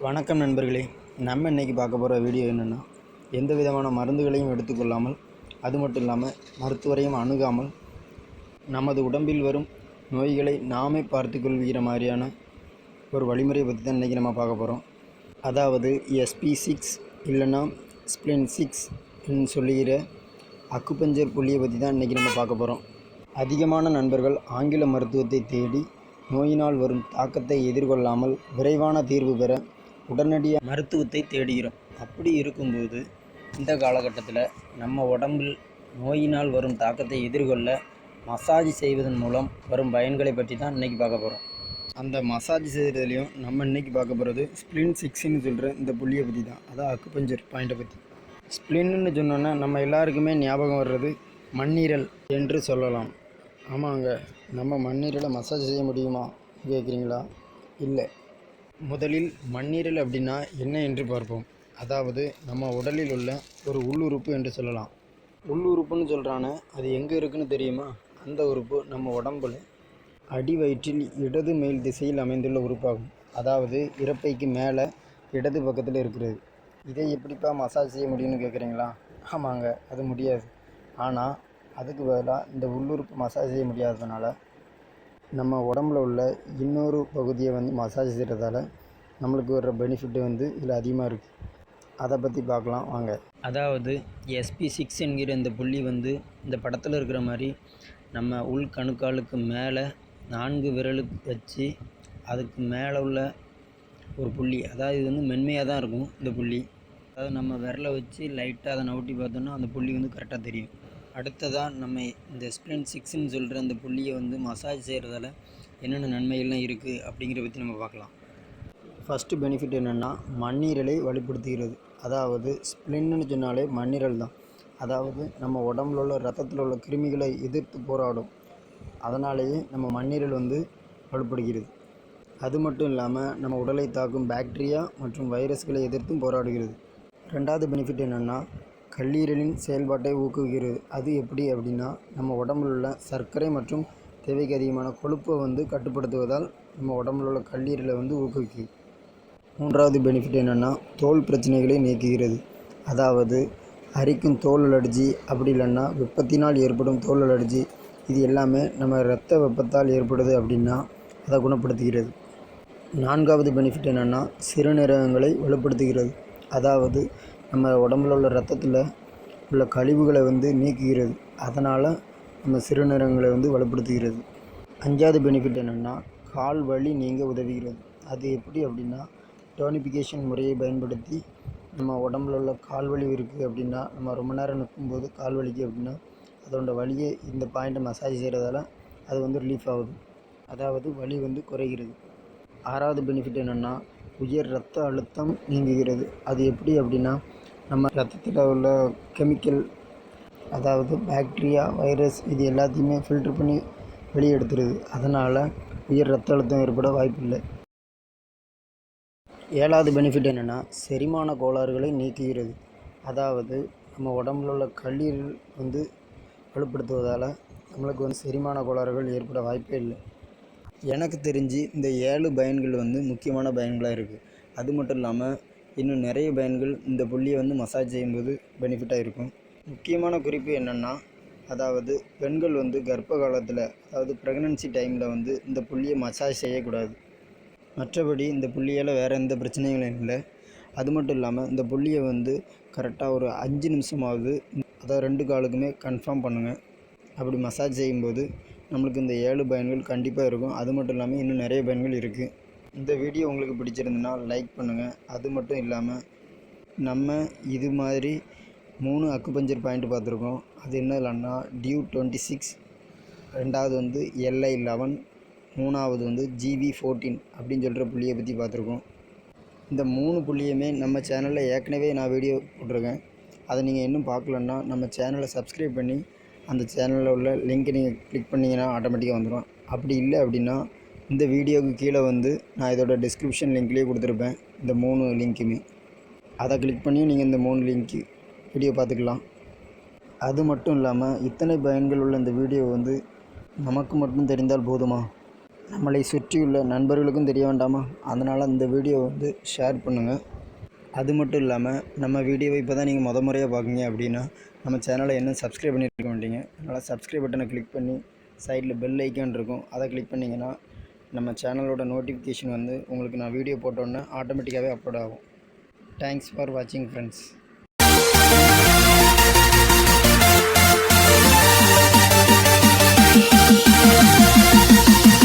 வணக்கம் நண்பர்களே. நம்ம இன்றைக்கி பார்க்க போகிற வீடியோ என்னென்னா எந்த விதமான மருந்துகளையும் எடுத்துக்கொள்ளாமல் அது மட்டும் இல்லாமல் மருத்துவரையும் அணுகாமல் நமது உடம்பில் வரும் நோய்களை நாமே பார்த்து கொள்கிற மாதிரியான ஒரு வழிமுறையை பற்றி தான் இன்றைக்கி நம்ம பார்க்க போகிறோம் அதாவது எஸ்பி சிக்ஸ் இல்லைன்னா ஸ்ப்ளின் சிக்ஸ் சொல்லுகிற அக்குப்பஞ்சர் புள்ளியை பற்றி தான் இன்றைக்கி நம்ம பார்க்க போகிறோம் அதிகமான நண்பர்கள் ஆங்கில மருத்துவத்தை தேடி நோயினால் வரும் தாக்கத்தை எதிர்கொள்ளாமல் விரைவான தீர்வு பெற உடனடியாக மருத்துவத்தை தேடுகிறோம். அப்படி இருக்கும்போது இந்த காலகட்டத்தில் நம்ம உடம்பில் நோயினால் வரும் தாக்கத்தை எதிர்கொள்ள மசாஜ் செய்வதன் மூலம் வரும் பயன்களை பற்றி தான் இன்றைக்கி பார்க்க போகிறோம் அந்த மசாஜ் செய்கிறதுலையும் நம்ம இன்றைக்கி பார்க்க போகிறது ஸ்ப்ளின் சிக்ஸ்ன்னு சொல்கிற இந்த புள்ளியை பற்றி தான். அதான் அக்குபஞ்சர் பாயிண்ட்டை பற்றி ஸ்ப்ளின்னு சொன்னோன்னா நம்ம எல்லாருக்குமே ஞாபகம் வர்றது மண்ணீரல் என்று சொல்லலாம். ஆமாங்க நம்ம மண்ணீரலை மசாஜ் செய்ய முடியுமா? கேட்குறீங்களா இல்லை. முதலில் மண்ணீரல் அப்படின்னா என்ன என்று பார்ப்போம். அதாவது நம்ம உடலில் உள்ள ஒரு உள்ளுறுப்பு என்று சொல்லலாம். உள்ளுறுப்புன்னு சொல்கிறானே அது எங்கே இருக்குன்னு தெரியுமா? அந்த உறுப்பு நம்ம உடம்புல அடி வயிற்றில் இடது மேல் திசையில் அமைந்துள்ள உறுப்பாகும். அதாவது இறப்பைக்கு மேலே இடது பக்கத்தில் இருக்கிறது. இதை எப்படிப்பா மசாஜ் செய்ய முடியும்னு கேட்குறீங்களா ஆமாங்க அது முடியாது. ஆனால் அதுக்கு பதிலாக இந்த உள்ளுறுப்பு மசாஜ் செய்ய முடியாததுனால நம்ம உடம்புல உள்ள இன்னொரு பகுதியை வந்து மசாஜ் செய்கிறதால நம்மளுக்கு வர்ற பெனிஃபிட்டு வந்து இதில் அதிகமாக இருக்குது அதை பற்றி பார்க்கலாம் வாங்க. அதாவது எஸ்பி சிக்ஸ் என்கிற இந்த புள்ளி வந்து இந்த படத்தில் இருக்கிற மாதிரி நம்ம உள் கணுக்காலுக்கு மேலே நான்கு விரலுக்கு வச்சு அதுக்கு மேலே உள்ள ஒரு புள்ளி. அதாவது இது வந்து மென்மையாக தான் இருக்கும் இந்த புள்ளி. அதாவது நம்ம விரலை வச்சு லைட்டாக அதை நவுட்டி பார்த்தோன்னா அந்த புள்ளி வந்து கரெக்டாக தெரியும். அடுத்ததாக நம்ம இந்த ஸ்ப்ளின் சிக்ஸ்ன்னு சொல்கிற அந்த புள்ளியை வந்து மசாஜ் செய்கிறதால என்னென்ன நன்மைகள்லாம் இருக்குது அப்படிங்கிற பற்றி நம்ம பார்க்கலாம். ஃபஸ்ட்டு பெனிஃபிட் என்னென்னா மண்ணீரலை வலுப்படுத்துகிறது. அதாவது ஸ்ப்ளின்னு சொன்னாலே மண்ணீரல் தான். அதாவது நம்ம உடம்புல உள்ள ரத்தத்தில் உள்ள கிருமிகளை எதிர்த்து போராடும். அதனாலேயே நம்ம மண்ணீரல் வந்து வலுப்படுகிறது. அது மட்டும் இல்லாமல் நம்ம உடலை தாக்கும் பாக்டீரியா மற்றும் வைரஸ்களை எதிர்த்தும் போராடுகிறது. ரெண்டாவது பெனிஃபிட் என்னென்னா கல்லீரலின் செயல்பாட்டை ஊக்குவிக்கிறது. அது எப்படி அப்படின்னா நம்ம உடம்புல உள்ள சர்க்கரை மற்றும் தேவைக்கு அதிகமான கொழுப்பை வந்து கட்டுப்படுத்துவதால் நம்ம உடம்புல உள்ள கல்லீரலை வந்து ஊக்குவிக்குது மூன்றாவது பெனிஃபிட் என்னென்னா தோல் பிரச்சனைகளை நீக்குகிறது. அதாவது அரிக்கும் தோல் அலர்ஜி அப்படி இல்லைன்னா வெப்பத்தினால் ஏற்படும் தோல் அலர்ஜி இது எல்லாமே நம்ம இரத்த வெப்பத்தால் ஏற்படுது அப்படின்னா அதை குணப்படுத்துகிறது. நான்காவது பெனிஃபிட் என்னென்னா சிறுநீரகங்களை வலுப்படுத்துகிறது. அதாவது நம்ம உடம்புல உள்ள ரத்தத்தில் உள்ள கழிவுகளை வந்து நீக்குகிறது. அதனால் நம்ம சிறுநீரகங்களை வந்து வலுப்படுத்துகிறது. அஞ்சாவது பெனிஃபிட் என்னென்னா கால் வலி நீங்க உதவுகிறது. அது எப்படி அப்படின்னா டோனிஃபிகேஷன் முறையை பயன்படுத்தி நம்ம உடம்புல உள்ள கால் வலி இருக்குது அப்படின்னா நம்ம ரொம்ப நேரம் நிற்கும்போது கால் வலிக்கு அப்படின்னா அதோட வலியை இந்த பாயிண்ட்டை மசாஜ் செய்கிறதால அது வந்து ரிலீஃப் ஆகுது. அதாவது வலி வந்து குறைகிறது. ஆறாவது பெனிஃபிட் என்னென்னா உயர் ரத்த அழுத்தம் நீங்குகிறது. அது எப்படி அப்படின்னா நம்ம ரத்தத்தில் உள்ள கெமிக்கல் அதாவது பாக்டீரியா வைரஸ் இது எல்லாத்தையுமே ஃபில்ட்ரு பண்ணி வெளியே எடுத்துருது. அதனால் உயர் ரத்த அழுத்தம் ஏற்பட வாய்ப்பில்லை. ஏழாவது பெனிஃபிட் என்னென்னா செரிமான கோளாறுகளை நீக்குகிறது. அதாவது நம்ம உடம்புல உள்ள கல்லீரல் வந்து வலுப்படுத்துவதால் நம்மளுக்கு வந்து செரிமான கோளாறுகள் ஏற்பட வாய்ப்பே இல்லை. எனக்கு தெரிஞ்சு இந்த ஏழு பயன்கள் வந்து முக்கியமான பயன்களாக இருக்குது அது மட்டும் இல்லாமல் இன்னும் நிறைய பயன்கள் இந்த புள்ளியை வந்து மசாஜ் செய்யும்போது பெனிஃபிட்டாக இருக்கும். முக்கியமான குறிப்பு என்னென்னா அதாவது பெண்கள் வந்து கர்ப்ப காலத்தில் அதாவது ப்ரெக்னன்சி டைமில் வந்து இந்த புள்ளியை மசாஜ் செய்யக்கூடாது. மற்றபடி இந்த புள்ளியால் வேறு எந்த பிரச்சனைகளும் இல்லை. அது மட்டும் இல்லாமல் இந்த புள்ளியை வந்து கரெக்டாக ஒரு அஞ்சு நிமிஷமாவது அதாவது ரெண்டு காலுக்குமே கன்ஃபார்ம் பண்ணுங்கள் அப்படி மசாஜ் செய்யும்போது நம்மளுக்கு இந்த ஏழு பயன்கள் கண்டிப்பாக இருக்கும். அது மட்டும் இல்லாமல் இன்னும் நிறைய பயன்கள் இருக்குது இந்த வீடியோ உங்களுக்கு பிடிச்சிருந்துன்னா லைக் பண்ணுங்கள் அது மட்டும் இல்லாமல் நம்ம இது மாதிரி மூணு அக்குபஞ்சர் பாயிண்ட் பார்த்துருக்கோம். அது என்ன இல்லைன்னா டியூ டுவெண்ட்டி சிக்ஸ் ரெண்டாவது வந்து எல்ஐ லெவன் மூணாவது வந்து ஜிவி ஃபோர்டீன் அப்படின்னு சொல்கிற புள்ளியை பற்றி பார்த்துருக்கோம். இந்த மூணு புள்ளியுமே நம்ம சேனலில் ஏற்கனவே நான் வீடியோ போட்டிருக்கேன். அதை நீங்கள் இன்னும் பார்க்கலன்னா நம்ம சேனலை சப்ஸ்கிரைப் பண்ணி அந்த சேனலில் உள்ள லிங்க்கை நீங்கள் கிளிக் பண்ணிங்கன்னா ஆட்டோமேட்டிக்காக வந்துடும் அப்படி இல்லை அப்படின்னா இந்த வீடியோவுக்கு கீழே வந்து நான் இதோட டிஸ்கிரிப்ஷன் லிங்க்லேயே கொடுத்துருப்பேன். இந்த மூணு லிங்க்குமே அதை கிளிக் பண்ணி நீங்கள் இந்த மூணு லிங்க்கு வீடியோ பார்த்துக்கலாம். அது மட்டும் இல்லாமல் இத்தனை பயன்கள் உள்ள இந்த வீடியோ வந்து நமக்கு மட்டும் தெரிந்தால் போதுமா? நம்மளை சுற்றியுள்ள நண்பர்களுக்கும் தெரிய வேண்டாமா? அதனால் இந்த வீடியோ வந்து ஷேர் பண்ணுங்கள் அது மட்டும் இல்லாமல் நம்ம வீடியோவை இப்போ தான் நீங்கள் முத முறையாக பார்க்குங்க அப்படின்னா நம்ம சேனலை என்ன சப்ஸ்கிரைப் பண்ணியிருக்க மாட்டீங்க. அதனால் சப்ஸ்கிரைப் பட்டனை கிளிக் பண்ணி சைடில் பெல் ஐக்கான் இருக்கும். அதை கிளிக் பண்ணிங்கன்னா நம்ம சேனலோட நோட்டிஃபிகேஷன் வந்து உங்களுக்கு நான் வீடியோ போட்டோன்னே ஆட்டோமேட்டிக்காகவே அப்லோட் ஆகும். தேங்க்ஸ் ஃபார் வாட்சிங் ஃப்ரெண்ட்ஸ் Thank